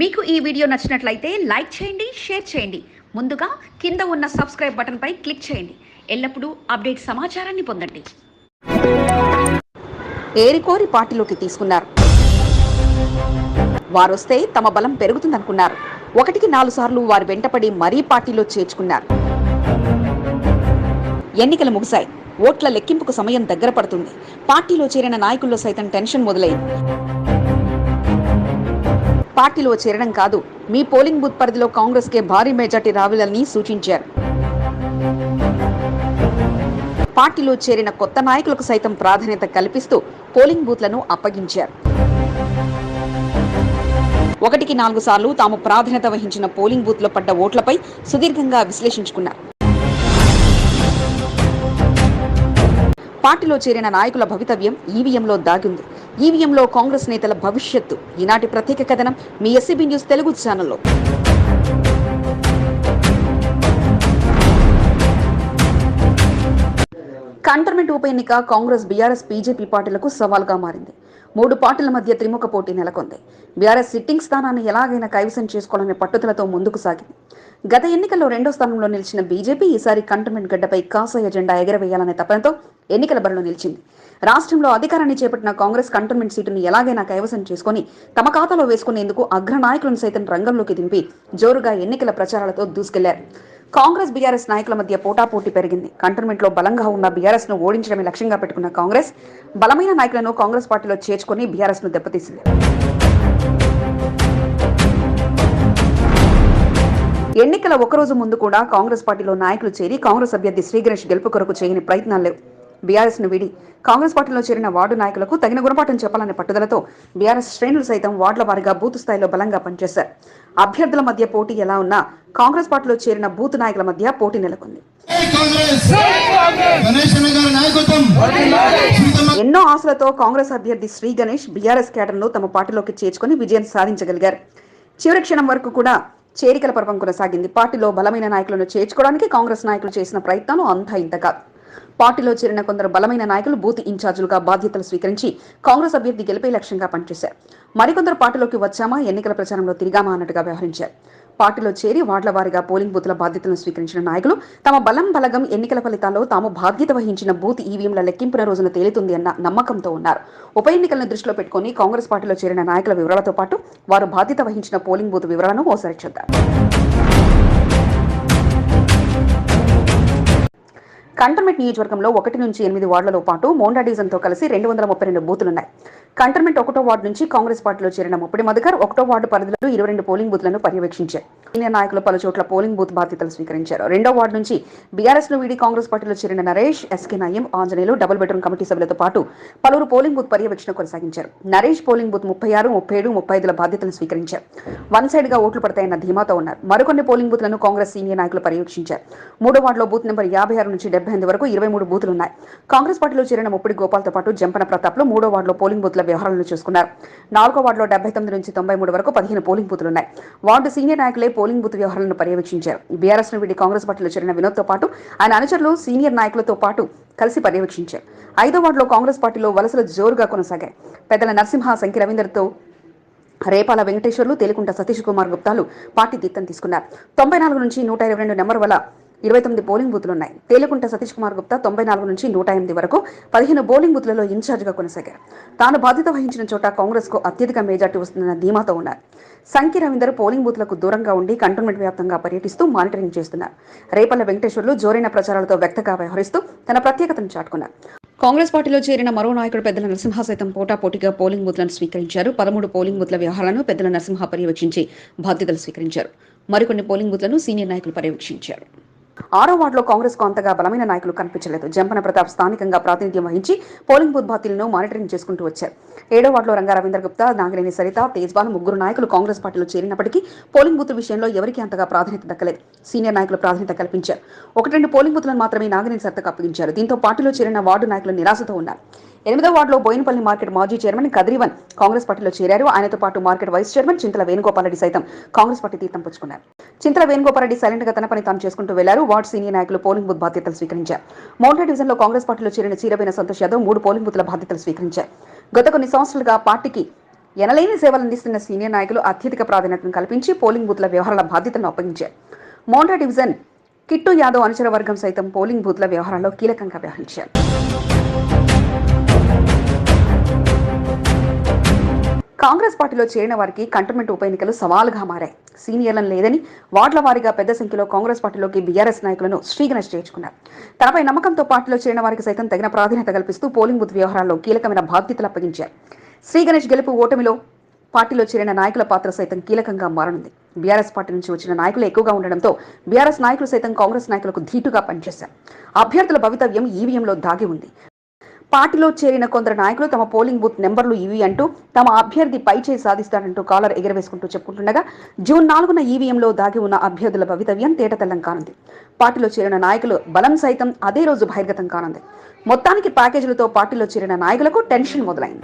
మీకు ఈ వీడియో నచ్చినట్లయితే లైక్ చేయండి షేర్ చేయండి. ముందుగా కింద ఉన్న సబ్స్క్రైబ్ బటన్పై క్లిక్ చేయండి. ఎల్లప్పుడూ అప్డేట్ సమాచారాన్ని పొందండి. ఏరికోరి పార్టీలోకి తీసుకున్నారు. వారొస్తే తమ బలం పెరుగుతుందనుకున్నారు. ఒకటికి నాలుగు సార్లు వారు వెంటపడి మరీ పార్టీలో చేర్చుకున్నారు. ఎన్నికలు ముగిశాయి. ఓట్ల లెక్కింపుకు సమయం దగ్గర పడుతుంది. పార్టీలో చేరిన నాయకుల్లో సైతం టెన్షన్ మొదలైంది. పార్టీలో చేరడం కాదు మీ పోలింగ్ బూత్ పరిధిలో కాంగ్రెస్ కే భారీ మెజార్టీ రావాలని సూచించారు. పార్టీలో చేరిన కొత్త నాయకులకు సైతం ప్రాధాన్యత కల్పిస్తూ పోలింగ్ బూత్లను అప్పగించారు. ఒకటికి నాలుగు సార్లు తాము ప్రాధాన్యత వహించిన పోలింగ్ బూత్లో పడ్డ ఓట్లపై సుదీర్ఘంగా విశ్లేషించుకున్నారు. పార్టీలో చేరిన నాయకుల భవితవ్యం ఈవీఎంలో దాగింది. ఈవీఎంలో కాంగ్రెస్ నేతల భవిష్యత్తు. ఈనాటి ప్రత్యేక కథనం మీ ఎస్సీబీ న్యూస్ తెలుగు ఛానల్లో. కంటర్మెంట్ ఉప ఎన్నిక కాంగ్రెస్ బీఆర్ఎస్ బీజేపీ పార్టీలకు సవాల్గా మారింది. మూడు పార్టీల మధ్య త్రిముఖ పోటీ నెలకొంది. బీఆర్ఎస్ సిట్టింగ్ స్థానాన్ని ఎలాగైనా కైవసం చేసుకోవాలనే పట్టుదలతో ముందుకు సాగింది. గత ఎన్నికల్లో రెండో స్థానంలో నిలిచిన బీజేపీ ఈసారి కంటర్మెంట్ గడ్డపై కాసాయ జెండా ఎగరవేయాలనే తపనతో ఎన్నికల బరిలో నిలిచింది. రాష్ట్రంలో అధికారాన్ని చేపట్టిన కాంగ్రెస్ కంటోన్మెంట్ సీటును ఎలాగైనా కైవసం చేసుకుని తమ ఖాతాలో వేసుకునేందుకు అగ్ర నాయకులను సైతం రంగంలోకి దింపి జోరుగా ఎన్నికల ప్రచారాలతో దూసుకెళ్ళారు. కాంగ్రెస్ బీఆర్ఎస్ నాయకుల మధ్య పోటాపోటీ పెరిగింది. కంటోన్మెంట్లో బలంగా ఉన్న బీఆర్ఎస్ను ఓడించడమే లక్ష్యంగా పెట్టుకున్న కాంగ్రెస్ బలమైన నాయకులను కాంగ్రెస్ పార్టీలో చేర్చుకుని బీఆర్ఎస్ను దెబ్బతీసింది. ఎన్నికల ఒకరోజు ముందు కూడా కాంగ్రెస్ పార్టీలో నాయకులు చేరి కాంగ్రెస్ అభ్యర్థి శ్రీగణేష్ గెలుపు కొరకు చేయని ప్రయత్నాలు లేవు. బీఆర్ఎస్ను వీడి కాంగ్రెస్ పార్టీలో చేరిన వార్డు నాయకులకు తగిన గుణపాఠం చెప్పాలనే పట్టుదలతో బీఆర్ఎస్ శ్రేణులు సైతం వార్డుల వారీగా బూత్ స్థాయిలో బలంగా పనిచేశారు. అభ్యర్థుల మధ్య పోటీ ఎలా ఉన్నా కాంగ్రెస్ పార్టీలో చేరిన బూత్ నాయకుల మధ్య పోటీ నెలకొంది. ఎన్నో ఆశలతో కాంగ్రెస్ అభ్యర్థి శ్రీ గణేష్ బీఆర్ఎస్ క్యాడర్ను తమ పార్టీలోకి చేర్చుకుని విజయం సాధించగలిగారు. చివరి క్షణం వరకు కూడా చేరికల పర్వం కొనసాగింది. పార్టీలో బలమైన నాయకులను చేర్చుకోవడానికి కాంగ్రెస్ నాయకులు చేసిన ప్రయత్నాలు అంతా ఇంత కాదు పార్టీలో చేరిన కొందరు బలమైన నాయకులు బూత్ ఇన్ఛార్జీలుగా బాధ్యతలు స్వీకరించి కాంగ్రెస్ అభ్యర్థి గెలిపే లక్ష్యంగా పనిచేశారు. మరికొందరు పార్టీలోకి వచ్చామా? ఎన్నికల ప్రచారంలో తిరిగామా? అన్నట్టుగా వ్యవహరించారు. పార్టీలో చేరి వార్డుల వారీగా పోలింగ్ బూత్ల బాధ్యతలను స్వీకరించిన నాయకులు తమ బలం బలగం ఎన్నికల ఫలితాల్లో తాము బాధ్యత వహించిన బూత్ ఈవీఎంల లెక్కింపున రోజున తేలుతుంది అన్న నమ్మకంతో ఉన్నారు. ఉప ఎన్నికలను దృష్టిలో పెట్టుకుని కాంగ్రెస్ పార్టీలో చేరిన నాయకుల వివరాలతో పాటు వారు బాధ్యత వహించిన పోలింగ్ బూత్ వివరాలను ఓసారి చూద్దాం. కంటోన్మెంట్ నియోజకవర్గంలో ఒకటి నుంచి ఎనిమిది వార్డులతో పాటు మోండా డివిజన్తో కలిసి రెండు వందల ముప్పై రెండు బూతులున్నాయి. కంటర్మెంట్ ఒకటో వార్డు నుంచి కాంగ్రెస్ పార్టీలో చేరిన ముప్పటి మధుకర్ ఒకటో వార్డు పరిధిలో ఇరవై రెండు పోలింగ్ బూత్లను పర్యవేక్షించారు. సీనియర్ నాయకులు పలు చోట్ల పోలింగ్ బూత్ బాధ్యతలు స్వీకరించారు. రెండో వార్డు నుంచి బీఆర్ఎస్లో వీడి కాంగ్రెస్ పార్టీలో చేరిన నరేష్ ఎస్కే నయం ఆంజనేయులు డబుల్ బెడ్రూమ్ కమిటీ సభ్యులతో పాటు పలువురు పోలింగ్ బూత్ పర్యవేక్షణ కొనసాగించారు. నరేష్ పోలింగ్ బూత్ ముప్పై ఆరు ముప్పై ఏడు ముప్పై ఐదుల బాధ్యతలు స్వీకరించారు. వన్ సైడ్గా ఓట్లు పడతాయన్న ధీమాతో ఉన్నారు. మరికొన్ని పోలింగ్ బూత్లను కాంగ్రెస్ సీనియర్ నాయకులు పర్యవేక్షించారు. మూడో వార్డులో బూత్ నెంబర్ యాభై ఆరు నుంచి డెబ్బై ఎనిమిది వరకు ఇరవై మూడు బూతులు ఉన్నాయి కాంగ్రెస్ పార్టీలో చేరిన ముప్పటి గోపాల్తో పాటు జంపన ప్రతాప్లో మూడో వార్డులో పోలింగ్ బూత్ల వ్యవహారాలను చూసుకున్నారు నాలుగో వార్డులో డెబ్బై తొమ్మిది నుంచి తొంభై మూడు వరకు పదిహేను పోలింగ్ బూతులు ఉన్నాయి. వార్డు సీనియర్ నాయకులే పోలింగ్ బూత్ వ్యవహారాలను పర్యవేక్షించారు. బీఆర్ఎస్ను వీడి కాంగ్రెస్ పార్టీలో చేరిన వినోద్తో పాటు ఆయన అనుచరులు సీనియర్ నాయకులతో పాటు కలిసి పర్యవేక్షించారు. ఐదో వార్డులో కాంగ్రెస్ పార్టీలో వలసలు జోరుగా కొనసాగాయి. పెద్దల నరసింహ సంఖ్య రవీందర్తో రేపాల వెంకటేశ్వర్లు తేలికుంట సతీష్ కుమార్ గుప్తాలు పార్టీ తీర్థం తీసుకున్నారు. తొంభై నాలుగు నుంచి నూట ఇరవై రెండు నెంబర్ వల్ల ఇరవై తొమ్మిది పోలింగ్ బూత్లు ఉన్నాయి తేలికుంట సతీష్ కుమార్ గుప్తా తొంభై నాలుగు నుంచి నూట ఎనిమిది వరకు పదిహేను బౌలింగ్ బూత్లలో ఇన్ఛార్జిగా కొనసాగారు. తాను బాధ్యత వహించిన చోట కాంగ్రెస్కు అత్యధిక మెజార్టీ వస్తుందన్న ధీమాతో ఉన్నారు. సంఖ్య రవీందర్ పోలింగ్ బూత్లకు దూరంగా ఉండి కంటోన్మెంట్ వ్యాప్తంగా పర్యటిస్తూ మానిటరింగ్ చేస్తున్నారు. రేపల్ల వెంకటేశ్వర్లు జోరైన ప్రచారాలతో వ్యక్తగా వ్యవహరిస్తూ తన ప్రత్యేకతను చాటుకున్నారు. కాంగ్రెస్ పార్టీలో చేరిన మరో నాయకుడు పెద్దల నరసింహ సైతం పోటాపోటీగా పోలింగ్ బూత్లను స్వీకరించారు. పదమూడు పోలింగ్ బూత్ల వ్యవహారాలను పెద్దల నరసింహ పర్యవేక్షించి బాధ్యతలు స్వీకరించారు. మరికొన్ని పోలింగ్ బూత్లను సీనియర్ నాయకులు పర్యవేక్షించారు. ఆరో వార్డులో కాంగ్రెస్కు అంతగా బలమైన నాయకులు కనిపించలేదు. జంపన ప్రతాప్ స్థానికంగా ప్రాతినిధ్యం వహించి పోలింగ్ బూత్ బాతీలను మానిటరింగ్ చేసుకుంటూ వచ్చారు. ఏడో వార్డులో రంగా రవీంద్ర గుప్తా నాగినేని సరిత తేజ్బాల్ ముగ్గురు నాయకులు కాంగ్రెస్ పార్టీలో చేరినప్పటికీ పోలింగ్ బూత్ విషయంలో ఎవరికీ అంతగా ప్రాధాన్యత దక్కలేదు. సీనియర్ నాయకులు ప్రాధాన్యత కల్పించారు. ఒకటి రెండు పోలింగ్ బూత్లను మాత్రమే నాగినేని సరితకు అప్పగించారు. దీంతో పార్టీలో చేరిన వార్డు నాయకులు నిరాశతో ఉన్నారు. ఎనిమిదో వార్డులో బోయినపల్లి మార్కెట్ మాజీ చైర్మన్ కద్రీవన్ కాంగ్రెస్ పార్టీలో చేరారు. ఆయనతో పాటు market vice chairman Chintala Venugopal Reddy సైతం కాంగ్రెస్ పార్టీ తీర్థం పుచ్చుకున్నారు. చింతల వేణుగోపాల్ రెడ్డి సైలెంట్గా తన పని తాను చేసుకుంటూ వెళ్ళారు. వార్డు సీనియర్ నాయకులు పోలింగ్ బూత్ బాధ్యతలు స్వీకరించారు. మౌంటా డివిజన్లో కాంగ్రెస్ పార్టీలో చేరిన చీరబైన సంతోష్ యాదవ్ మూడు పోలింగ్ బూత్ల బాధ్యతలు స్వీకరించారు. గత కొన్ని సంవత్సరాలుగా పార్టీకి ఎనలేని సేవలు అందిస్తున్న సీనియర్ నాయకులు అత్యధిక ప్రాధాన్యతను కల్పించి పోలింగ్ బూత్ల వ్యవహారాల బాధ్యతలను అప్పగించారు. మోండా డివిజన్ కిట్టు యాదవ్ అనుచర వర్గం సైతం పోలింగ్ బూత్ల వ్యవహారాల్లో కీలకంగా వ్యవహరించారు. కాంగ్రెస్ పార్టీలో చేరిన వారికి కంటోన్మెంట్ ఉప ఎన్నికలు సవాలుగా మారాయి. సీనియర్లను లేదని వార్డుల వారీగా పెద్ద సంఖ్యలో కాంగ్రెస్ పార్టీలోకి బీఆర్ఎస్ నాయకులను శ్రీగణేష్ చేర్చుకున్నారు. తనపై నమ్మకంతో పార్టీలో చేరిన వారికి సైతం తగిన ప్రాధాన్యత కల్పిస్తూ పోలింగ్ బూత్ వ్యవహారాల్లో కీలకమైన బాధ్యతలు అప్పగించారు. శ్రీగణేష్ గెలుపు ఓటమిలో పార్టీలో చేరిన నాయకుల పాత్ర సైతం కీలకంగా మారనుంది. బీఆర్ఎస్ పార్టీ నుంచి వచ్చిన నాయకులు ఎక్కువగా ఉండడంతో బీఆర్ఎస్ నాయకులు సైతం కాంగ్రెస్ నాయకులకు ధీటుగా పనిచేశారు. అభ్యర్థుల భవితవ్యం ఈవీఎంలో దాగి ఉంది. పార్టీలో చేరిన కొందరు నాయకులు తమ పోలింగ్ బూత్ నెంబర్లు ఇవి అంటూ తమ అభ్యర్థి పై చేయి సాధిస్తాడంటూ కాలర్ ఎగరవేసుకుంటూ చెప్పుకుంటుండగా జూన్ నాలుగున ఈవీఎంలో దాగి ఉన్న అభ్యర్థుల భవితవ్యం తేటతెల్లం కానుంది. పార్టీలో చేరిన నాయకులు బలం సైతం అదే రోజు బహిర్గతం కానుంది. మొత్తానికి ప్యాకేజీలతో పార్టీలో చేరిన నాయకులకు టెన్షన్ మొదలైంది.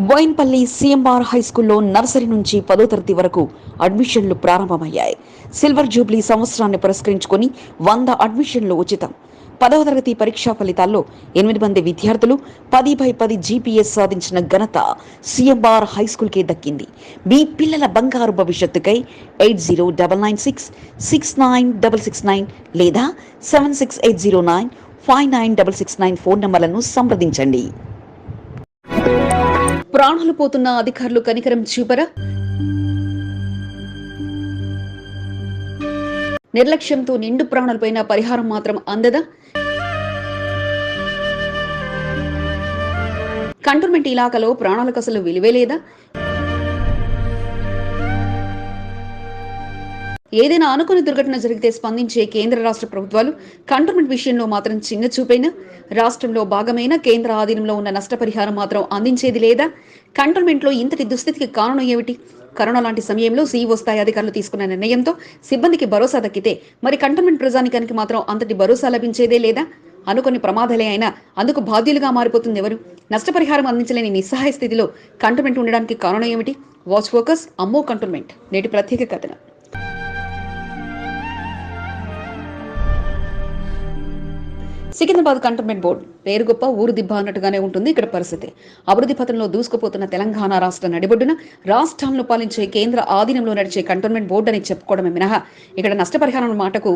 బోయిన్పల్లి సిఎంఆర్ హై స్కూల్లో నర్సరీ నుంచి పదో తరగతి వరకు అడ్మిషన్లు ప్రారంభమయ్యాయి. సిల్వర్ జూబ్లీ సంవత్సరాన్ని పురస్కరించుకొని వంద అడ్మిషన్లు ఉచితం. పదవ తరగతి పరీక్షా ఫలితాల్లో ఎనిమిది మంది విద్యార్థులు పది బై పది జీపీఎస్ సాధించిన ఘనత సిఎంఆర్ హై స్కూల్కే దక్కింది. మీ పిల్లల బంగారు భవిష్యత్తుకై eight zero double nine six six nine double six nine లేదా seven six eight zero nine five nine double six nine phone నంబర్లను సంప్రదించండి. ప్రాణాలు పోతున్న అధికారులు కనికరం చూపరా? నిర్లక్ష్యంతో నిండు ప్రాణాలపైన పరిహారం మాత్రం అందదా? కంటోన్మెంట్ ఇలాకాలో ప్రాణాలకు అసలు విలువే లేదా? ఏదైనా అనుకుని దుర్ఘటన జరిగితే స్పందించే కేంద్ర రాష్ట్ర ప్రభుత్వాలు కంటోన్మెంట్ విషయంలో మాత్రం చిన్న చూపైనా రాష్ట్రంలో భాగమైన కేంద్ర ఆధీనంలో ఉన్న నష్టపరిహారం మాత్రం అందించేది లేదా? కంటోన్మెంట్లో ఇంతటి దుస్థితికి కారణం ఏమిటి? కరోనా లాంటి సమయంలో సీఈఓ స్థాయి అధికారులు తీసుకున్న నిర్ణయంతో సిబ్బందికి భరోసా దక్కితే మరి కంటోన్మెంట్ ప్రజానికానికి మాత్రం అంతటి భరోసా లభించేదే లేదా? అనుకుని ప్రమాదాలే అయినా అందుకు బాధ్యులుగా మారిపోతుంది ఎవరు? నష్టపరిహారం అందించలేని నిస్సహాయ స్థితిలో కంటోన్మెంట్ ఉండడానికి కారణం ఏమిటి? వాచ్ ఫోకస్ అమ్మో కంటోన్మెంట్. నేటి ప్రత్యేక కథనం. Secunderabad cantonment board. పేరు గొప్ప ఊరు దిబ్బ అన్నట్టుగానే ఉంటుంది ఇక్కడ పరిస్థితి. అభివృద్ధి పథంలో దూసుకుపోతున్న తెలంగాణ రాష్ట్ర నడిబొడ్డున రాష్ట్రాలను పాలించే కేంద్ర ఆధీనంలో నడిచే కంటోన్మెంట్ బోర్డు అని చెప్పుకోవడమే మినహా. ఇక్కడ నష్టపరిహారం మాటకు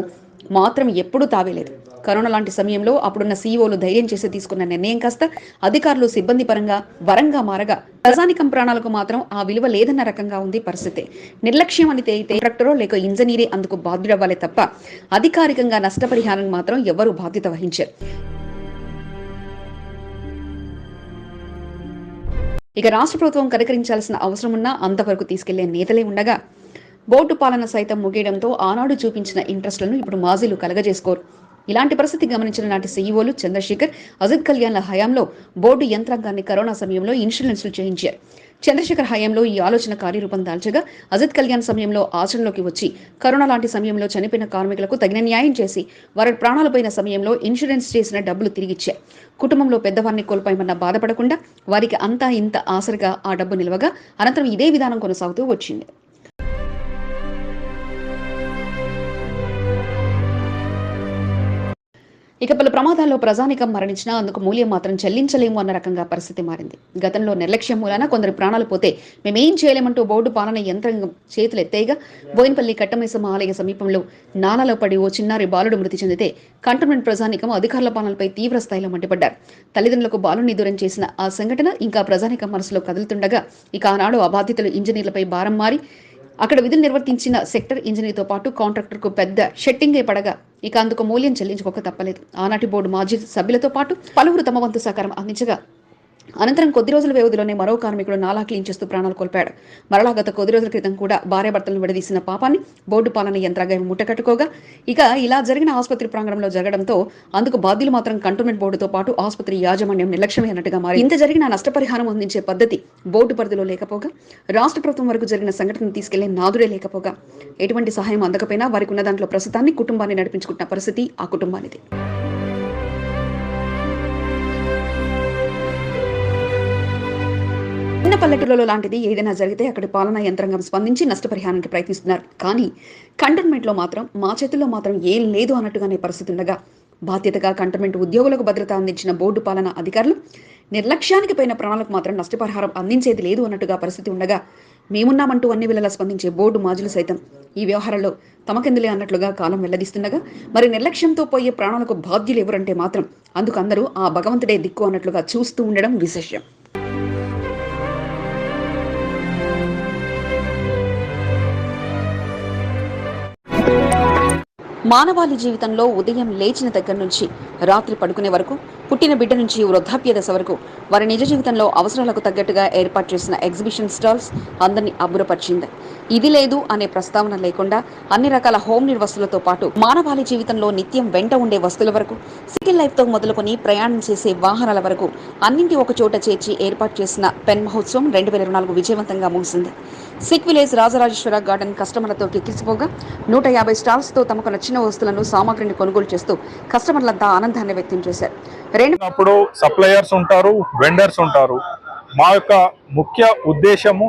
మాత్రం ఎప్పుడూ తావేలేదు కరోనా లాంటి సమయంలో అప్పుడున్న సీఈఓలు ధైర్యం చేసి తీసుకున్న నిర్ణయం కాస్త అధికారులు సిబ్బంది పరంగా వరంగా మారగా ప్రజానికం ప్రాణాలకు మాత్రం ఆ విలువ లేదన్న రకంగా ఉంది పరిస్థితి. నిర్లక్ష్యం అని తేలితే కాంట్రాక్టరో లేక ఇంజనీరే అందుకు బాధ్యుడవ్వాలే తప్ప అధికారికంగా నష్టపరిహారం మాత్రం ఎవరూ బాధ్యత వహించారు. ఇక రాష్ట్ర ప్రభుత్వం కనికరించాల్సిన అవసరం ఉన్నా అంతవరకు తీసుకెళ్ళే నేతలే ఉండగా బోర్డు పాలన సైతం ముగియడంతో ఆనాడు చూపించిన ఇంట్రెస్ట్లను ఇప్పుడు మాజీలు కలగజేసుకోరు. ఇలాంటి పరిస్థితి గమనించిన నాటి సీఈఓలు చంద్రశేఖర్ అజిత్ కళ్యాణ్ల హయాంలో బోర్డు యంత్రాంగాన్ని కరోనా సమయంలో ఇన్సూరెన్స్లు చేయించారు. చంద్రశేఖర్ హయాంలో ఈ ఆలోచన కార్యరూపం దాల్చగా అజిత్ కళ్యాణ్ సమయంలో ఆచరణలోకి వచ్చి కరోనా లాంటి సమయంలో చనిపోయిన కార్మికులకు తగిన న్యాయం చేసి వారి ప్రాణాలు పోయిన సమయంలో ఇన్సూరెన్స్ చేసిన డబ్బులు తిరిగిచ్చారు కుటుంబంలో పెద్దవారిని కోల్పోయమన్న బాధపడకుండా వారికి అంతా ఇంత ఆసరిగా ఆ డబ్బు నిలవగా అనంతరం ఇదే విధానం కొనసాగుతూ వచ్చింది. ఇక పలు ప్రమాదాల్లో ప్రజానికం మరణించినా అందుకు మూల్యం మాత్రం చెల్లించలేము అన్న రకంగా పరిస్థితి మారింది. గతంలో నిర్లక్ష్యం మూలాన కొందరు ప్రాణాలు పోతే మేమేం చేయలేమంటూ బోర్డు పాలన యంత్రాంగం చేతులు ఎత్తేగా బోయినపల్లి కట్టమేసమ్మ ఆలయ సమీపంలో నాలలో పడి ఓ చిన్నారి బాలుడు మృతి చెందితే కంటోన్మెంట్ ప్రజానికం అధికారుల పాలనపై తీవ్ర స్థాయిలో మండిపడ్డారు. తల్లిదండ్రులకు బాలుని దూరం చేసిన ఆ సంఘటన ఇంకా ప్రజానికం మనసులో కదులుతుండగా ఇక ఆనాడు ఆ ఇంజనీర్లపై భారం మారి అక్కడ విధులు నిర్వర్తించిన సెక్టర్ ఇంజనీర్తో పాటు కాంట్రాక్టర్కు పెద్ద షెట్టింగే పడగా ఇక అందుకు మూల్యం చెల్లించుకోక తప్పలేదు. ఆనాటి బోర్డు మాజీ సభ్యులతో పాటు పలువురు తమ వంతు సహకారం అందించగా అనంతరం కొద్ది రోజుల వ్యవధిలోనే మరో కార్మికుడు నాలా క్లీన్ చేస్తూ ప్రాణాలు కోల్పాడు మరలా గత కొద్ది రోజుల క్రితం కూడా భార్యాభర్తలను విడదీసిన పాపాన్ని బోర్డు పాలన యంత్రాంగం ముట్టకట్టుకోగా ఇక ఇలా జరిగిన ఆసుపత్రి ప్రాంగణంలో జరగడంతో అందుకు బాధ్యులు మాత్రం కంటోన్మెంట్ బోర్డుతో పాటు ఆసుపత్రి యాజమాన్యం నిర్లక్ష్యమే అన్నట్టుగా మారి ఇంత జరిగిన నష్టపరిహారం అందించే పద్ధతి బోర్డు పరిధిలో లేకపోగా రాష్ట్ర ప్రభుత్వం వరకు జరిగిన సంఘటనను తీసుకెళ్ళే నాదుడే లేకపోగా ఎటువంటి సహాయం అందకపోయినా వారికి ఉన్న దాంట్లో ప్రస్తుతాన్ని కుటుంబాన్ని నడిపించుకుంటున్న పరిస్థితి ఆ కుటుంబానిది. చిన్న పల్లెటూళ్ళలో లాంటిది ఏదైనా జరిగితే అక్కడ పాలనా యంత్రాంగం స్పందించి నష్టపరిహారానికి ప్రయత్నిస్తున్నారు. కానీ కంటోన్మెంట్లో మాత్రం మా చేతుల్లో మాత్రం ఏం లేదు అన్నట్టుగానే పరిస్థితి ఉండగా బాధ్యతగా కంటోన్మెంట్ ఉద్యోగులకు భద్రత అందించిన బోర్డు పాలన అధికారులు నిర్లక్ష్యానికి పోయిన ప్రాణాలకు మాత్రం నష్టపరిహారం అందించేది లేదు అన్నట్టుగా పరిస్థితి ఉండగా మేమున్నామంటూ అన్ని వేళలా స్పందించే బోర్డు మాజులు సైతం ఈ వ్యవహారంలో తమకెందులే అన్నట్లుగా కాలం వెల్లదీస్తుండగా మరి నిర్లక్ష్యంతో పోయే ప్రాణాలకు బాధ్యులు ఎవరంటే మాత్రం అందుకు అందరూ ఆ భగవంతుడే దిక్కు అన్నట్లుగా చూస్తూ ఉండడం విశేషం. మానవాళి జీవితంలో ఉదయం లేచిన దగ్గర నుంచి రాత్రి పడుకునే వరకు పుట్టిన బిడ్డ నుంచి వృద్ధాప్య దశ వరకు వారి నిజ జీవితంలో అవసరాలకు తగ్గట్టుగా ఏర్పాటు చేసిన ఎగ్జిబిషన్ స్టాల్స్ అందరినీ అబ్బురపరిచింది. ఇది లేదు అనే ప్రస్తావన లేకుండా అన్ని రకాల హోమ్ నీడ్ వస్తువులతో పాటు మానవాళి జీవితంలో నిత్యం వెంట ఉండే వస్తువుల వరకు సిటీ లైఫ్తో మొదలుకొని ప్రయాణం చేసే వాహనాల వరకు అన్నింటి ఒక చోట చేర్చి ఏర్పాటు చేసిన పెన్ మహోత్సవం రెండు వేల నాలుగు విజయవంతంగా ముగిసింది. సిక్ విలేజ్ రాజరాజేశ్వర గార్డెన్ కస్టమర్లతో కిక్కిసిపోగా నూట యాభై స్టాల్స్తో తమకు నచ్చిన వస్తువులను సామాగ్రిని కొనుగోలు చేస్తూ కస్టమర్లంతా ఆనందాన్ని వ్యక్తం చేశారు. రెండు సప్లయర్స్ ఉంటారు వెండర్స్ ఉంటారు. మా యొక్క ముఖ్య ఉద్దేశము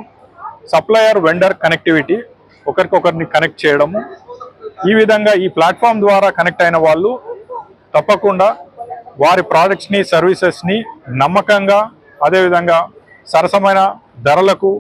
సప్లయర్ వెండర్ కనెక్టివిటీ ఒకరికొకరిని కనెక్ట్ చేయడము. ఈ విధంగా ఈ ప్లాట్ఫామ్ ద్వారా కనెక్ట్ అయిన వాళ్ళు తప్పకుండా వారి ప్రోడక్ట్స్ని సర్వీసెస్ని నమ్మకంగా అదేవిధంగా సరసమైన ధరలకు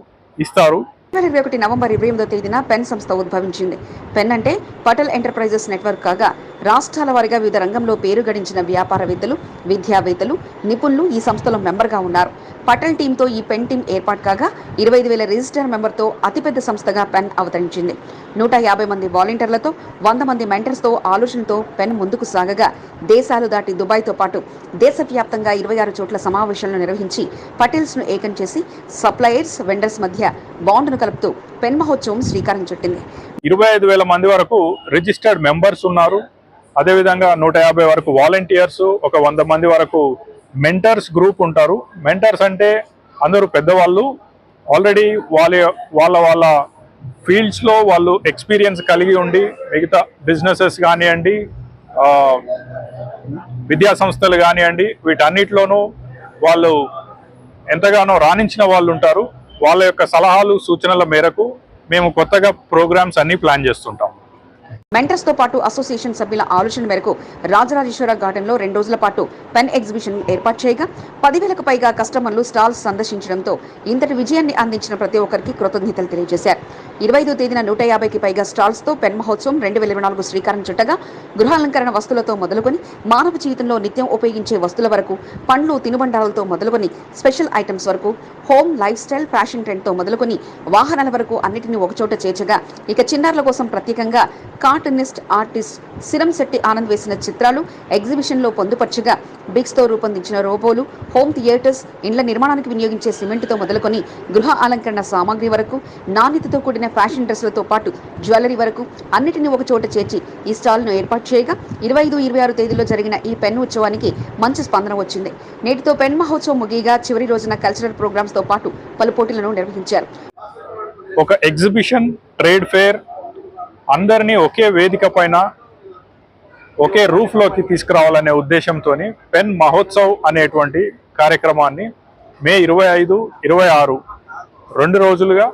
ఇస్తారు. వేల ఇరవై ఒకటి నవంబర్ ఇరవై ఎనిమిదో తేదీన పెన్ సంస్థ ఉద్భవించింది. పెన్ అంటే పటల్ ఎంటర్ప్రైజెస్ నెట్వర్క్ కాగా రాష్ట్రాల వారీగా వివిధ రంగంలో పేరు గడించిన వ్యాపారవేత్తలు విద్యావేత్తలు నిపుణులు ఈ సంస్థలో మెంబర్గా ఉన్నారు. పటల్ టీంతో ఈ పెన్ టీం ఏర్పాటు కాగా ఇరవై ఐదు వేల రిజిస్టర్ మెంబర్తో అతిపెద్ద సంస్థగా పెన్ అవతరించింది. నూట యాభై మంది వాలంటీర్లతో వంద మంది మెంటర్స్తో ఆలోచనతో పెన్ ముందుకు సాగగా దేశాలు దాటి దుబాయ్తో పాటు దేశవ్యాప్తంగా ఇరవై ఆరు చోట్ల సమావేశాలను నిర్వహించి పటేల్స్ను ఏకం చేసి సప్లయర్స్ వెండర్స్ మధ్య బాండ్ను కలుపుతూ పెన్ మహోత్సవం శ్రీకారం చుట్టింది. ఇరవై ఐదు వేల మంది వరకు రిజిస్టర్డ్ మెంబర్స్ ఉన్నారు. అదేవిధంగా నూట యాభై వరకు వాలంటీర్స్ ఒక వంద మంది వరకు మెంటర్స్ గ్రూప్ ఉంటారు. మెంటర్స్ అంటే అందరూ పెద్దవాళ్ళు. ఆల్రెడీ వాళ్ళ వాళ్ళ వాళ్ళ ఫీల్డ్స్లో వాళ్ళు ఎక్స్పీరియన్స్ కలిగి ఉండి మిగతా బిజినెసెస్ కానివ్వండి విద్యా సంస్థలు కానివ్వండి వీటన్నిటిలోనూ వాళ్ళు ఎంతగానో రాణించిన వాళ్ళు ఉంటారు. వాళ్ళ యొక్క సలహాలు సూచనల మేరకు మేము కొత్తగా ప్రోగ్రామ్స్ అన్ని ప్లాన్ చేస్తుంటాం. మెంటర్స్తో పాటు అసోసియేషన్ సభ్యుల ఆలోచన మేరకు రాజరాజేశ్వర గార్డెన్లో రెండు రోజుల పాటు పెన్ ఎగ్జిబిషన్ ఏర్పాటు చేయగా పదివేలకు పైగా కస్టమర్లు స్టాల్స్ సందర్శించడంతో ఇంతటి విజయాన్ని అందించిన ప్రతి ఒక్కరికి కృతజ్ఞతలు తెలియజేశారు. ఇరవై ఐదో తేదీన నూట యాభైకి పైగా స్టాల్స్తో పెన్ మహోత్సవం రెండు వేల ఇరవై నాలుగు శ్రీకారం చుట్టగా గృహాలంకరణ వస్తువులతో మొదలుకొని మానవ జీవితంలో నిత్యం ఉపయోగించే వస్తువుల వరకు పండ్లు తినుబండారాలతో మొదలుకొని స్పెషల్ ఐటమ్స్ వరకు హోమ్ లైఫ్ స్టైల్ ఫ్యాషన్ ట్రెండ్తో మొదలుకొని వాహనాల వరకు అన్నిటిని ఒకచోట చేర్చగా ఇక చిన్నారుల కోసం ప్రత్యేకంగా కార్టూనిస్ట్ ఆర్టిస్ట్ సిరం శెట్టి ఆనంద్ వేసిన చిత్రాలు ఎగ్జిబిషన్లో పొందుపరచగా బిగ్స్తో రూపొందించిన రోబోలు హోమ్ థియేటర్స్ ఇండ్ల నిర్మాణానికి వినియోగించే సిమెంట్తో మొదలుకొని గృహ అలంకరణ సామాగ్రి వరకు నాణ్యతతో కూడిన ఫ్యాషన్ డ్రెస్లతో పాటు జ్యువెలరీ వరకు అన్నిటిని ఒక చోట చేర్చి ఈ స్టాల్ను ఏర్పాటు చేయగా ఇరవై ఐదు ఇరవై ఆరు తేదీలో జరిగిన ఈ పెన్ ఉత్సవానికి మంచి స్పందన వచ్చింది. నేటితో పెన్ మహోత్సవం ముగియగా చివరి రోజున కల్చరల్ ప్రోగ్రామ్స్తో పాటు పలు పోటీలను నిర్వహించారు. ఒక ఎగ్జిబిషన్ ట్రేడ్ ఫేర్ అందరినీ ఒకే వేదిక పైన ఒకే రూఫ్లోకి తీసుకురావాలనే ఉద్దేశంతో పెన్ మహోత్సవ్ అనేటువంటి కార్యక్రమాన్ని మే ఇరవై ఐదు ఇరవై ఆరు రెండు రోజులుగా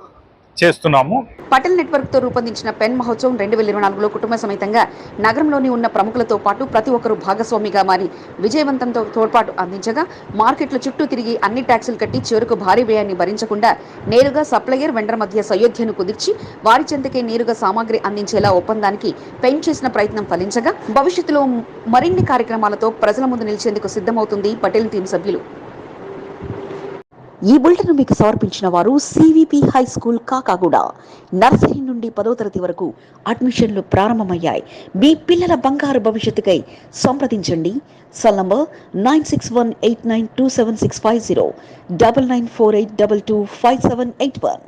చేస్తున్నాము. పటల్ నెట్వర్క్తో రూపొందించిన పెన్ మహోత్సవం రెండు వేల ఇరవై నాలుగులో కుటుంబ సమేతంగా నగరంలోని ఉన్న ప్రముఖులతో పాటు ప్రతి ఒక్కరూ భాగస్వామిగా మారి విజయవంతంతో తోడ్పాటు అందించగా మార్కెట్ల చుట్టూ తిరిగి అన్ని ట్యాక్సులు కట్టి చివరకు భారీ వ్యయాన్ని భరించకుండా నేరుగా సప్లయర్ వెండర్ మధ్య సయోధ్యను కుదిర్చి వారి చెంతకే నేరుగా సామాగ్రి అందించేలా ఒప్పందానికి పెన్ చేసిన ప్రయత్నం ఫలించగా భవిష్యత్తులో మరిన్ని కార్యక్రమాలతో ప్రజల ముందు నిలిచేందుకు సిద్ధమవుతుంది పటేల్ టీం సభ్యులు. ఈ బులెటిన్ మీకు సమర్పించిన వారు CVP high school Kakaguda. Nursery నుండి పదో తరగతి వరకు అడ్మిషన్లు ప్రారంభమయ్యాయి. మీ పిల్లల బంగారు భవిష్యత్తుకై సంప్రదించండి. Cell number nine six one eight nine two seven six five zero double nine four eight double two five seven eight one.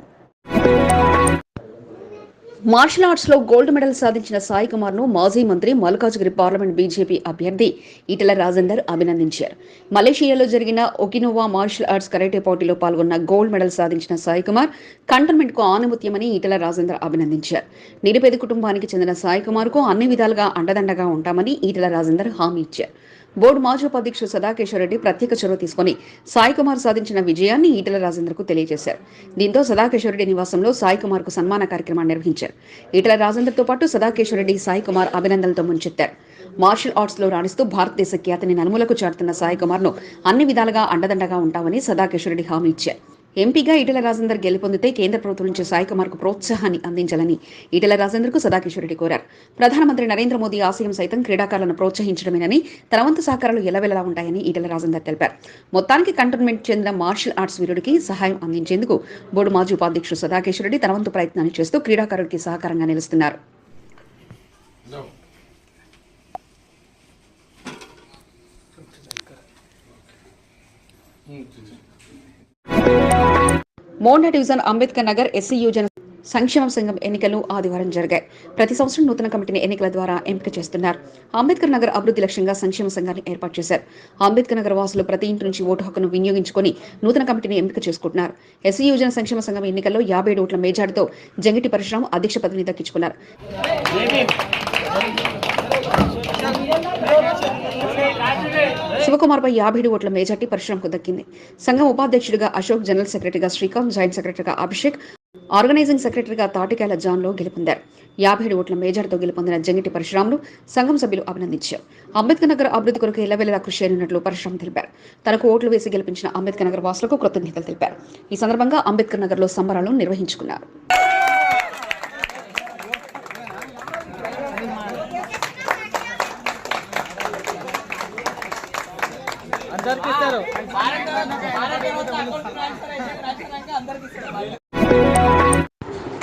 Martial ఆర్ట్స్లో gold medal సాధించిన సాయి కుమార్ను మాజీ మంత్రి మల్కాజ్గిరి పార్లమెంట్ బీజేపీ అభ్యర్థి ఈటల రాజేందర్ అభినందించారు. మలేషియాలో జరిగిన ఒకినోవా మార్షల్ ఆర్ట్స్ కరాటే పోటీలో పాల్గొన్న gold medal సాధించిన సాయి కుమార్ కంటోన్మెంట్కు ఆనుమత్యమని ఈటల రాజేందర్ అభినందించారు. నిరుపేద కుటుంబానికి చెందిన సాయి కుమార్కు అన్ని విధాలుగా అండదండగా ఉంటామని ఈటల రాజేందర్ హామీ ఇచ్చారు. బోర్డు మాజీ ఉపాధ్యక్షుడు సదాకేశ్వరరెడ్డి ప్రత్యేక చొరవ తీసుకుని సాయి కుమార్ సాధించిన విజయాన్ని ఈటల రాజేందర్కు తెలియజేశారు. దీంతో సదాకేశ్వరరెడ్డి నివాసంలో సాయి కుమార్కు సన్మాన కార్యక్రమాన్ని నిర్వహించారు. ఈటల రాజేందర్తో పాటు సదాకేశ్వరరెడ్డి సాయి కుమార్ అభినందనలతో ముంచెత్తారు. మార్షల్ ఆర్ట్స్లో రాణిస్తూ భారతదేశ ఖ్యాతిని నలుమూలకు చాటుతున్న సాయి కుమార్ను అన్ని విధాలుగా అండదండగా ఉంటామని సదాకేశ్వరరెడ్డి హామీ ఇచ్చారు. ఎంపీగా ఈటెల రాజేందర్ గెలుపొందితే కేంద్ర ప్రభుత్వం నుంచి సాయి కుమార్ ప్రోత్సాహాన్ని అందించాలని ఈటెల రాజేందర్కు సదాకిషోరెడ్డి కోరారు. ప్రధానమంత్రి నరేంద్ర మోదీ ఆశయం సైతం క్రీడాకారులను ప్రోత్సహించడమేనని తన వంతు సహకారాలు ఎలవెలలా ఉంటాయని ఈటెల రాజేందర్ తెలిపారు. మొత్తానికి కంటోన్మెంట్ చెందిన మార్షల్ ఆర్ట్స్ వీరుడికి సహాయం అందించేందుకు బోర్డు మాజీ ఉపాధ్యక్షుడు సదాకేశ్వరరెడ్డి తన వంతు ప్రయత్నాన్ని చేస్తూ క్రీడాకారుడికి సహకారంగా నిలుస్తున్నారు. మోండా డివిజన్ అంబేద్కర్ నగర్ ఎస్సీ యువజన సంక్షేమ సంఘం ఎన్నికలు ఆదివారం జరిగాయి. ప్రతి సంవత్సరం నూతన కమిటీని ఎన్నికల ద్వారా ఎంపిక చేస్తున్నారు. అంబేద్కర్ నగర్ అభివృద్ధి లక్ష్యంగా సంక్షేమ సంఘాన్ని ఏర్పాటు చేశారు. అంబేద్కర్ నగర్ వాసులు ప్రతి ఇంటి నుంచి ఓటు హక్కును వినియోగించుకొని నూతన కమిటీని ఎంపిక చేసుకుంటున్నారు. ఎస్సీ యువజన సంక్షేమ సంఘం ఎన్నికల్లో యాభై ఏడు ఓట్ల మేజార్టీతో జంగిటి పరశురాం అధ్యక్ష పదవిని దక్కించుకున్నారు. శివకుమార్ పై యాభై ఏడు ఓట్ల మేజార్టీ పరిశ్రమకు దక్కింది. సంఘం ఉపాధ్యక్షుడిగా అశోక్ జనరల్ సెక్రటరీగా శ్రీకాంత్ జాయింట్ సెక్రటరీగా అభిషేక్ ఆర్గనైజింగ్ సెక్రటరీగా తాటికాయల జాన్లో గెలుపొందారు. యాభై ఏడు ఓట్ల మేజార్తో గెలుపొందిన జంగిటి పరశురాములు సంఘం సభ్యులు అభినందించారు. అంబేద్కర్ నగర్ అభివృద్ధి కొరకు ఎల్లవెల్లలా కృషి చేయనున్నట్లు పరశురాం తెలిపారు. తనకు ఓట్లు వేసి గెలిపించిన అంబేద్కర్ నగర్ వాసులకు కృతజ్ఞతలు తెలిపారు. ఈ సందర్భంగా అంబేద్కర్ నగర్లో సంబరాలు నిర్వహించుకున్నారు.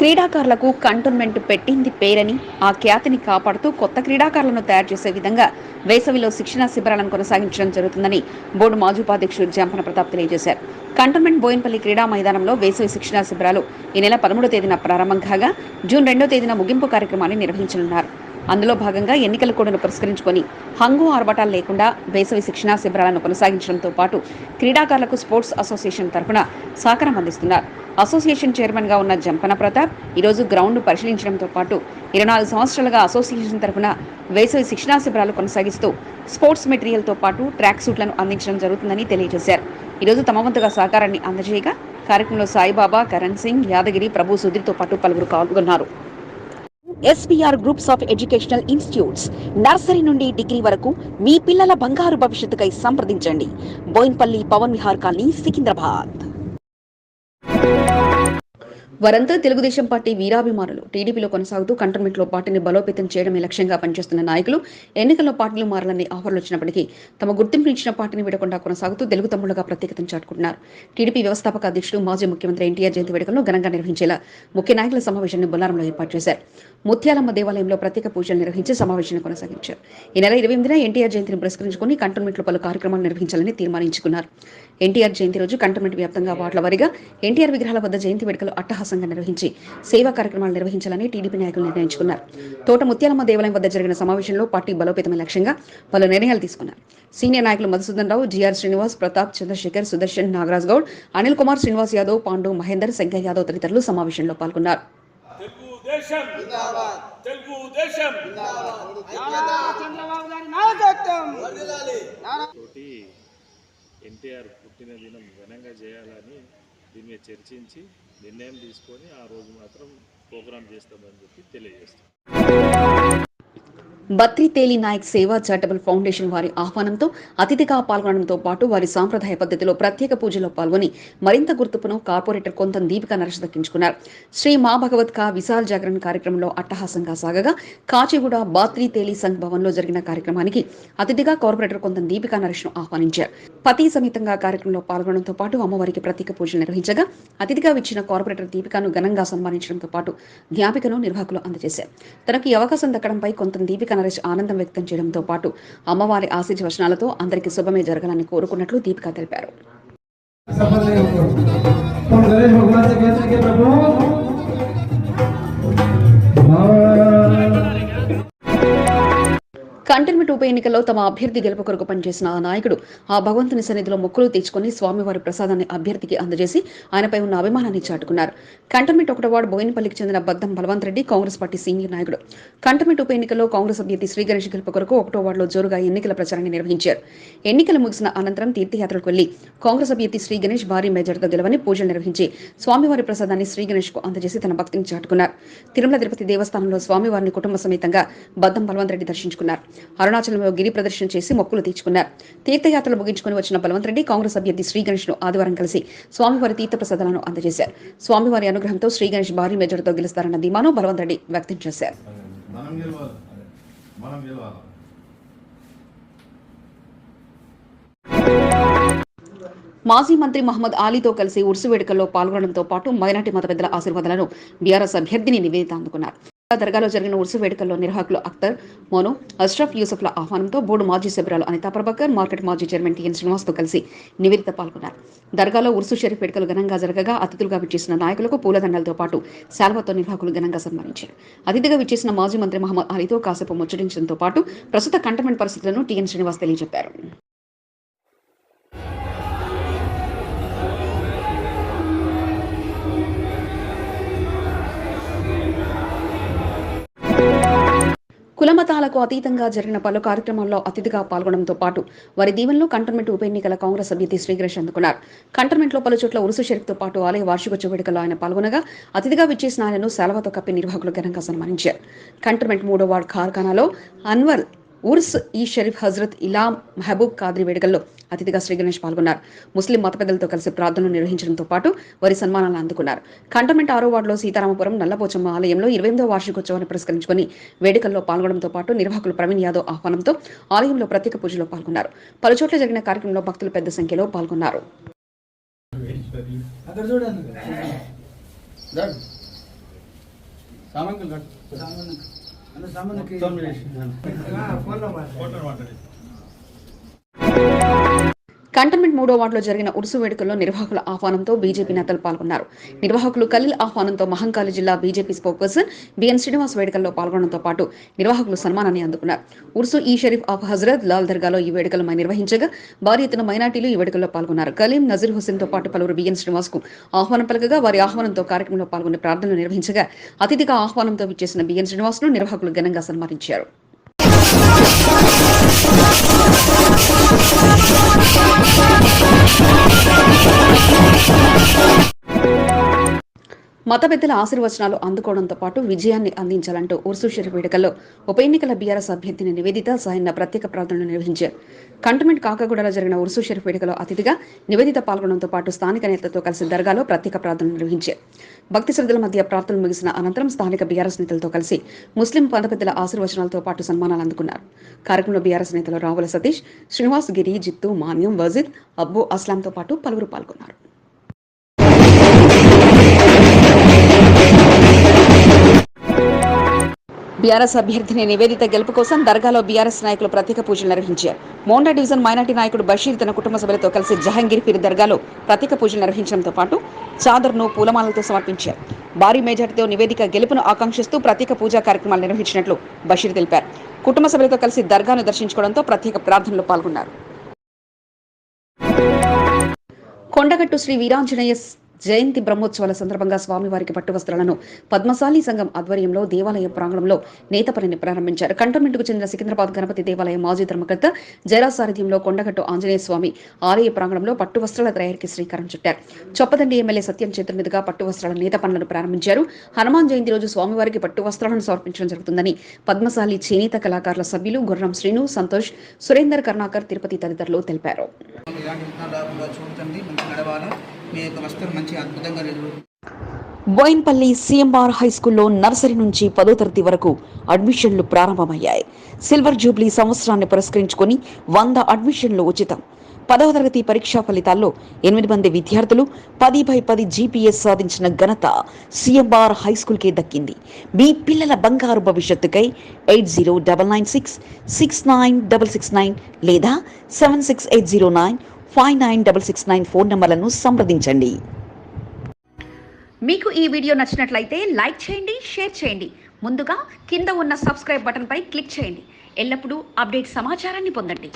క్రీడాకారులకు కంటోన్మెంట్ పెట్టింది పేరని ఆ ఖ్యాతిని కాపాడుతూ కొత్త క్రీడాకారులను తయారు చేసే విధంగా వేసవిలో శిక్షణా శిబిరాలను కొనసాగించడం జరుగుతుందని బోర్డు మాజీ ఉపాధ్యక్షుడు జంపన ప్రతాప్ తెలియజేశారు. కంటోన్మెంట్ బోయిన్పల్లి క్రీడా మైదానంలో వేసవి శిక్షణా శిబిరాలు ఈ నెల పదమూడో తేదీన ప్రారంభం కాగా జూన్ రెండో తేదీన ముగింపు కార్యక్రమాన్ని నిర్వహించనున్నారు. అందులో భాగంగా ఎన్నికల కోడ్ను పురస్కరించుకొని హంగు ఆర్భటాలు లేకుండా వేసవి శిక్షణా శిబిరాలను కొనసాగించడంతో పాటు క్రీడాకారులకు స్పోర్ట్స్ అసోసియేషన్ తరఫున సహకారం అందిస్తున్నారు. అసోసియేషన్ చైర్మన్గా ఉన్న జంపన ప్రతాప్ ఈరోజు గ్రౌండ్ పరిశీలించడంతో పాటు ఇరవై నాలుగు సంవత్సరాలుగా అసోసియేషన్ తరఫున వేసవి శిక్షణా శిబిరాలు కొనసాగిస్తూ స్పోర్ట్స్ మెటీరియల్తో పాటు ట్రాక్ సూట్లను అందించడం జరుగుతుందని తెలియజేశారు. ఈరోజు తమ వంతుగా సహకారాన్ని అందజేయగా కార్యక్రమంలో సాయిబాబా కరణ్ సింగ్ యాదగిరి ప్రభు సుధీర్తో పాటు పలువురు పాల్గొన్నారు. SBR groups of educational institutes nursery నుండి డిగ్రీ వరకు మీ పిల్లల బంగారు భవిష్యత్తుకై సంప్రదించండి. బోయిన్పల్లి పవన్ విహార్ కాలనీ సికింద్రాబాద్. వారంతా తెలుగుదేశం పార్టీ వీరాభిమానులు టీడీపీలో కొనసాగుతూ కంటోన్మెంట్లో పార్టీని బలోపేతం చేయడమే లక్ష్యంగా పనిచేస్తున్న నాయకులు ఎన్నికల్లో పార్టీలు మారాలని ఆఫర్లు వచ్చినప్పటికీ తమ గుర్తింపు ఇచ్చిన పార్టీని విడకుండా కొనసాగుతూ తెలుగు తమ్ముళ్ళుగా ప్రత్యేకతను చాటుకుంటున్నారు. టీడీపీ వ్యవస్థాపక అధ్యక్షుడు మాజీ ముఖ్యమంత్రి ఎన్టీఆర్ జయంతి వేడుకలను ఘనంగా నిర్వహించేలా ముఖ్య నాయకుల సమావేశాన్ని బొల్లారంలో ఏర్పాటు చేశారు. ముత్యాలమ్మ దేవాలయంలో ప్రత్యేక పూజలు నిర్వహించి సమావేశాన్ని కొనసాగించారు. ఈ నెల ఇరవై ఎనిమిదిన ఎన్టీఆర్ జయంతిని పురస్కరించుకుని కంటోన్మెంట్లో పలు కార్యక్రమాలు నిర్వహించాలని తీర్మానించుకున్నారు. ఎన్టీఆర్ జయంతి రోజు కంటోన్మెంట్ వ్యాప్తంగా వార్డుల వారీగా ఎన్టీఆర్ విగ్రహాల వద్ద జయంతి వేడుకలు అట్టహాసంగా నిర్వహించి సేవా కార్యక్రమాలు నిర్వహించాలని టీడీపీ నాయకులు నిర్ణయించుకున్నారు. తోట ముత్యాలమ్మ దేవాలయం వద్ద జరిగిన సమావేశంలో పార్టీ బలోపేతమైన లక్ష్యంగా పలు నిర్ణయాలు తీసుకున్నారు. సీనియర్ నాయకులు మధుసూదన్ రావు జీఆర్ శ్రీనివాస్ ప్రతాప్ చంద్రశేఖర్ సుదర్శన్ నాగరాజ్ గౌడ్ అనిల్ కుమార్ శ్రీనివాస్ యాదవ్ పాండు మహేందర్ శంకర్ యాదవ్ తదితరులు సమావేశంలో పాల్గొన్నారు. చంద్రబాబు గారి నాయకత్వం! ఎన్టీఆర్ పుట్టినదినం ఘనంగా చేయాలని దీని మీద చర్చించి నిర్ణయం తీసుకొని ఆ రోజు మాత్రం ప్రోగ్రాం చేస్తామని చెప్పి తెలియజేస్తాం. బత్రి తేలి నాయక్ సేవా చారిటబుల్ ఫౌండేషన్ వారి ఆహ్వానంతో అతిథిగా పాల్గొనడంతో పాటు వారి సాంప్రదాయ పద్ధతిలో ప్రత్యేక పూజలో పాల్గొని మరింత గుర్తింపును కార్పొరేటర్ కొంత దీపిక నరేష్ దక్కించుకున్నారు. శ్రీ మా భగవత్ కా విశాల్ జాగరణ కార్యక్రమంలో అట్టహాసంగా సాగగా కాచిగూడ బాత్రి తేలి సంఘ్ భవన్లో జరిగిన కార్యక్రమానికి అతిథిగా కార్పొరేటర్ కొంత దీపికా నరేష్ను ఆహ్వానించారు. పతి సమేతంగా కార్యక్రమంలో పాల్గొనడంతో పాటు అమ్మవారికి ప్రత్యేక పూజలు నిర్వహించగా అతిథిగా ఇచ్చిన కార్పొరేటర్ దీపికను ఘనంగా సన్మానించడంతో పాటు జ్ఞాపికను నిర్వాహకులు అందజేశారు. తనకు ఈ అవకాశం దక్కడంపై కొంత దీపిక నరేష్ ఆనందం వ్యక్తం చేయడంతో పాటు అమ్మవారి ఆశీర్వ వచనాలతో అందరికీ శుభమే జరగాలని కోరుకున్నట్లు దీపిక తెలిపారు. కంటైన్మెంట్ ఉప ఎన్నికల్లో తమ అభ్యర్థి గెలుపు కొరకు పనిచేసిన ఆ నాయకుడు ఆ భగవంతుని సన్నిధిలో మొక్కులు తెచ్చుకుని స్వామివారి ప్రసాదాన్ని అభ్యర్థికి అందజేసి ఆయనపై ఉన్న అభిమానాన్ని చాటుకున్నారు. కంటైన్మెంట్ ఒకటో వార్డు బోయినపల్లికి చెందిన బద్దం బలవంత్ రెడ్డి కాంగ్రెస్ పార్టీ సీనియర్ నాయకుడు. కంటైన్మెంట్ ఉప ఎన్నికల్లో కాంగ్రెస్ అభ్యర్థి శ్రీ గణేష్ గెలుపు కొరకు ఒకటో వార్డులో జోరుగా ఎన్నికల ప్రచారాన్ని నిర్వహించారు. ఎన్నికలు ముగిసిన అనంతరం తీర్థయాత్రకు వెళ్ళి కాంగ్రెస్ అభ్యర్థి శ్రీ గణేష్ భారీ మెజార్టీతో గెలవని పూజలు నిర్వహించి స్వామివారి ప్రసాదాన్ని శ్రీ గణేష్కు అందజేసి తన భక్తిని చాటుకున్నారు. తిరుమల తిరుపతి దేవస్థానంలో స్వామివారిని కుటుంబ సమేతంగా బద్దం బలవంత్ రెడ్డి దర్శించుకున్నారు. అరుణాచలంలో గిరి ప్రదర్శన చేసి మొక్కులు తీర్చుకున్నారు. తీర్థయాత్రలు ముగించుకుని వచ్చిన బలవంత్ రెడ్డి కాంగ్రెస్ అభ్యర్థి శ్రీ గణేష్ను ఆదివారం కలిసి స్వామివారి తీర్థ ప్రసాదాలను అందజేశారు. స్వామివారి అనుగ్రహంతో శ్రీ గణేష్ భారీ మెజార్టీతో గెలుస్తారన్న ధీమాను బలవంత్ రెడ్డి వ్యక్తం చేశారు. మాజీ మంత్రి మహమ్మద్ ఆలీతో కలిసి ఉర్సు వేడుకల్లో పాల్గొనడంతో పాటు మైనార్టీ మత పెద్దల ఆశీర్వాదాలను బీఆర్ఎస్ అభ్యర్థిని నివేదిత అందుకున్నారు. దర్గాలో జరిగిన ఉర్సు వేడుకల్లో నిర్వాహకులు అఖ్తర్ మోను అష్రఫ్ యూసఫ్ల ఆహ్వానంతో బోర్డు మాజీ సభ్యురాలు అనితా ప్రభాకర్ మార్కెట్ మాజీ చైర్మన్ టిఎన్ శ్రీనివాస్తో కలిసి నివేదిత పాల్గొన్నారు. దర్గాలో ఉర్సు షరీఫ్ వేడుకలు ఘనంగా జరగగా అతిథులుగా విచ్చేసిన నాయకులకు పూలదండలతో పాటు శాల్వతో నిర్వాహకులు ఘనంగా సన్మానించారు. అతిథిగా విచ్చేసిన మాజీ మంత్రి మహమ్మద్ అలీతో కాసేపు ముచ్చటించడంతో పాటు ప్రస్తుత కంటమెంట్ పరిస్థితులను టిఎన్ శ్రీనివాస్ తెలియజెప్పారు. కులమతాలకు అతీతంగా జరిగిన పలు కార్యక్రమాల్లో అతిథిగా పాల్గొనడంతో పాటు వారి దీవెనలో కంటోన్మెంట్ ఉప ఎన్నికల కాంగ్రెస్ అభ్యర్థి శ్రీగణేష్ అందుకున్నారు. కంటోన్మెంట్లో పలు చోట్ల ఉరుసు షరీఫ్తో పాటు ఆలయ వార్షికోత్సవ వేడుకల్లో ఆయన పాల్గొనగా అతిథిగా విచ్చేసిన ఆయనను సెలవుతో కప్పి నిర్వాహకులు ఘనంగా సన్మానించారు. కంటోన్మెంట్ మూడో వార్డు కార్ఖానాలో అన్వర్ ఉర్స్ ఈ షరీఫ్ హజరత్ ఇలాం మహబూబ్ కాద్రి వేడుకల్లో అతిథిగా శ్రీ గణేష్ పాల్గొన్నారు. ముస్లిం మత పెద్దలతో కలిసి ప్రార్థనలు నిర్వహించడంతో పాటు వారి సన్మానాలు అందుకున్నారు. కంటోన్మెంట్ ఆరో వార్డులో సీతారామపురం నల్లపోచమ్మ ఆలయంలో ఇరవై ఎనిమిదో వార్షికోత్సవాన్ని పురస్కరించుకొని వేడుకల్లో పాల్గొనడంతో పాటు నిర్వాహకులు ప్రవీణ్ యాదవ్ ఆహ్వానంతో ఆలయంలో ప్రత్యేక పూజలో పాల్గొన్నారు. పలు చోట్ల జరిగిన కార్యక్రమంలో భక్తులు పెద్ద సంఖ్యలో పాల్గొన్నారు. సామాన్యులు అన్న సామాన్కి ఫోన్లో మాట్లాడు కంటోన్మెంట్ మూడో వార్డులో జరిగిన ఉరుసు వేడుకల్లో నిర్వాహకుల ఆహ్వానంతో బీజేపీ నేతలు పాల్గొన్నారు. నిర్వాహకులు ఖలీల్ ఆహ్వానంతో మహంకాళి జిల్లా బీజేపీ స్పోక్పర్సన్ బిఎన్ శ్రీనివాస్ వేడుకల్లో పాల్గొనడంతో పాటు నిర్వాహకులు సన్మానాన్ని అందుకున్నారు. ఉర్సు ఈ షరీఫ్ ఆఫ్ హజరత్ లాల్ దర్గాలో ఈ వేడుకలు నిర్వహించగా భారీ ఎత్తున మైనార్టీలు ఈ వేడుకల్లో పాల్గొన్నారు. కలీం నజీర్ హుసేన్తో పాటు పలువురు బిఎన్ శ్రీనివాస్కు ఆహ్వానం పలకగా వారి ఆహ్వానంతో కార్యక్రమంలో పాల్గొని ప్రార్థనలు నిర్వహించగా అతిథిగా ఆహ్వానంతో విచ్చేసిన బిఎన్ శ్రీనివాస్ను నిర్వాహకులు ఘనంగా సన్మానించారు. మత పెద్దల ఆశీర్వచనాలు అందుకోవడంతో పాటు విజయాన్ని అందించాలంటూ ఉర్సు వేడుకల్లో ఉప ఎన్నికల బీఆర్ఎస్ అభ్యర్థిని నివేదిత సాయన్న ప్రత్యేక ప్రార్థనలు నిర్వహించారు. కంటమెంట్ కాకగూడలో జరిగిన ఉర్సు వేడుకలో అతిథిగా నివేదిత పాల్గొనడంతో పాటు స్థానిక నేతలతో కలిసి దర్గాలో ప్రత్యేక ప్రార్థనలు నిర్వహించారు. భక్తి శ్రద్ధల మధ్య ప్రార్థనలు ముగిసిన అనంతరం స్థానిక బీఆర్ఎస్ నేతలతో కలిసి ముస్లిం మత పెద్దల ఆశీర్వచనాలతో పాటు సన్మానాలు అందుకున్నారు. కార్యక్రమంలో బీఆర్ఎస్ నేతలు రావుల సతీష్ శ్రీనివాస్ గిరి జిత్తు మాన్యం వజీద్ అబ్బు అస్లాంతో పాటు పలువురు పాల్గొన్నారు. బీఆర్ఎస్ అభ్యర్థిని నివేదిత గెలుపు కోసం దర్గాలో బీఆర్ఎస్ నాయకులు ప్రత్యేక పూజలు నిర్వహించారు. మోండా డివిజన్ మైనార్టీ నాయకుడు బషీర్ తన కుటుంబ సభ్యులతో కలిసి జహంగీర్ పీర్ దర్గాలో ప్రత్యేక పూజలు నిర్వహించడంతో పాటు చాదర్ను పూలమాలలతో సమర్పించారు. భారీ మెజార్టీతో నివేదిక గెలుపును ఆకాంక్షిస్తూ ప్రత్యేక పూజా కార్యక్రమాలు నిర్వహించినట్లు బషీర్ తెలిపారు. కుటుంబ సభ్యులతో కలిసి దర్గాను దర్శించుకోవడంతో ప్రత్యేక ప్రార్థనలు పాల్గొన్నారు. కొండగట్టు శ్రీ వీరాంజనేయ జయంతి బ్రహ్మోత్సవాల సందర్భంగా స్వామివారికి పట్టు వస్త్రాలను పద్మశాలి సంఘం ఆధ్వర్యంలో దేవాలయ ప్రాంగణంలో నేతపనిని ప్రారంభించారు. కంటోన్మెంట్కు చెందిన సికింద్రాబాద్ గణపతి దేవాలయ మాజీ ధర్మకర్త జయరా సారథ్యంలో కొండగట్టు ఆంజనేయ స్వామి ఆలయ ప్రాంగణంలో పట్టు వస్త్రాల తయారీకి శ్రీకారం చుట్టారు. చొప్పదండి ఎమ్మెల్యే సత్యం చేతుల మీదుగా పట్టు వస్త్రాల నేత పనులను ప్రారంభించారు. హనుమాన్ జయంతి రోజు స్వామివారికి పట్టు వస్త్రాలను సమర్పించడం జరుగుతుందని పద్మశాలి చేనేత కళాకారుల సభ్యులు గుర్రం శ్రీను సంతోష్ సురేందర్ కర్ణాకర్ తిరుపతి తదితరులు తెలిపారు. ఇలాంటి విత్తనాలు రాకుండా చూడండి మంచి నడవాలా. మీ యొక్క వస్త్రం మంచి అద్భుతంగా బోయిన్పల్లి సీఎంఆర్ హై స్కూల్లో నర్సరీ నుంచి పదో తరగతి వరకు అడ్మిషన్లు ప్రారంభమయ్యాయి. సిల్వర్ జూబ్లీ సంవత్సరాన్ని పురస్కరించుకొని వంద అడ్మిషన్లు ఉచితం. పదవ తరగతి పరీక్షా ఫలితాల్లో ఎనిమిది మంది విద్యార్థులు పది బై పది జీపీఎస్ సాధించిన ఘనత సిఎంఆర్ హై స్కూల్కే దక్కింది. మీ పిల్లల బంగారు భవిష్యత్తుకై eight zero double nine six six nine double six nine లేదా seven six eight zero nine five nine double six nine phone నంబర్లను సంప్రదించండి. మీకు ఈ వీడియో నచ్చినట్లయితే లైక్ చేయండి షేర్ చేయండి. ముందుగా కింద ఉన్న సబ్స్క్రైబ్ బటన్పై క్లిక్ చేయండి. ఎల్లప్పుడూ అప్డేట్ సమాచారాన్ని పొందండి.